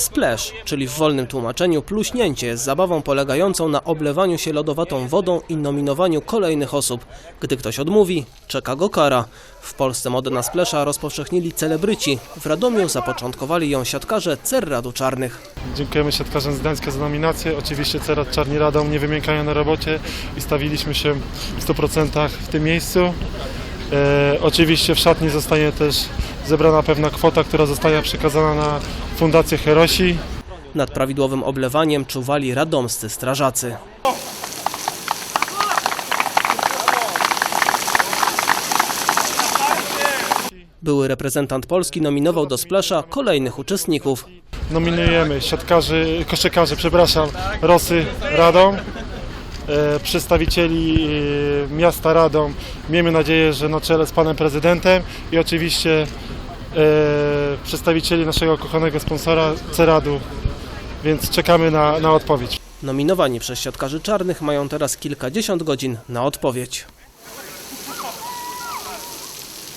Splash, czyli w wolnym tłumaczeniu pluśnięcie, jest zabawą polegającą na oblewaniu się lodowatą wodą i nominowaniu kolejnych osób. Gdy ktoś odmówi, czeka go kara. W Polsce modę na splasha rozpowszechnili celebryci. W Radomiu zapoczątkowali ją siatkarze Cerradu Czarnych. Dziękujemy siatkarzom z Gdańska za nominację. Oczywiście Cerat Czarni Radom nie wymiękają na robocie i stawiliśmy się w 100% w tym miejscu. E, oczywiście w szatni zostanie też zebrana pewna kwota, która zostanie przekazana na Fundację Herosi. Nad prawidłowym oblewaniem czuwali radomscy strażacy. Były reprezentant Polski nominował do splasha kolejnych uczestników. Nominujemy siatkarzy, koszykarzy, przepraszam, Rosy Radom, przedstawicieli e, miasta Radom. Miejmy nadzieję, że na czele z panem prezydentem i oczywiście e, przedstawicieli naszego kochanego sponsora Ceradu, więc czekamy na, na odpowiedź. Nominowani przez siatkarzy czarnych mają teraz kilkadziesiąt godzin na odpowiedź.